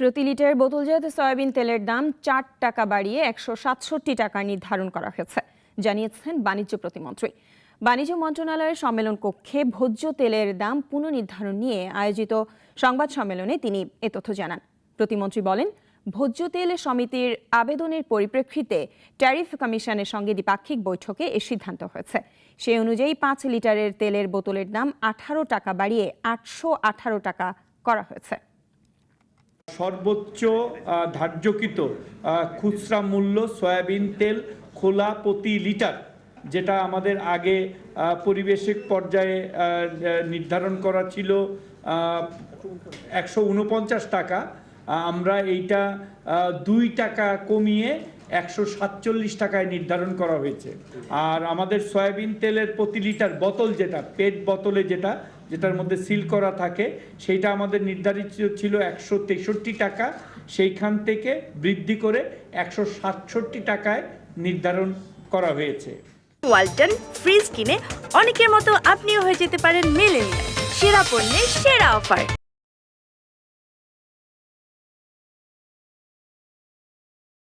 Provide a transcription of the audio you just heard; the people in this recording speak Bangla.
প্রতি লিটার বোতলজাত সয়াবিন তেলের দাম চার টাকা বাড়িয়ে একশো সাতষট্টি টাকা নির্ধারণ করা হয়েছে, জানিয়েছেন বাণিজ্য প্রতিমন্ত্রী। বাণিজ্য মন্ত্রণালয়ের সম্মেলন কক্ষে ভোজ্য তেলের দাম পুনর্নির্ধারণ নিয়ে আয়োজিত সংবাদ সম্মেলনে তিনি এ তথ্য জানান। প্রতিমন্ত্রী বলেন, ভোজ্য তেল সমিতির আবেদনের পরিপ্রেক্ষিতে ট্যারিফ কমিশনের সঙ্গে দ্বিপাক্ষিক বৈঠকে এ সিদ্ধান্ত হয়েছে। সেই অনুযায়ী পাঁচ লিটারের তেলের বোতলের দাম আঠারো টাকা বাড়িয়ে আটশো আঠারো টাকা করা হয়েছে। সর্বোচ্চ ধার্যকৃত খুচরা মূল্য সয়াবিন তেল খোলা প্রতি লিটার, যেটা আমাদের আগে পরিবেশিক পর্যায়ে নির্ধারণ করা ছিল একশো উনপঞ্চাশ টাকা। আমরা এইটা দুই টাকা কমিয়ে একশো সাতচল্লিশ টাকায় নির্ধারণ করা হয়েছে। আর আমাদের সয়াবিন তেলের প্রতি লিটার বোতল যেটা, পেট বোতলে যেটা, যেটার মধ্যে সিল করা থাকে, সেইটা আমাদের নির্ধারিত ছিল একশো তেষট্টি টাকা। সেইখান থেকে বৃদ্ধি করে একশো সাতষট্টি টাকায় নির্ধারণ করা হয়েছে। ওয়ালটন ফ্রিজ কিনে অনেকের মতো আপনিও হয়ে যেতে পারেন মেলেনিয়া সেরা পণ্যের সেরা অফার।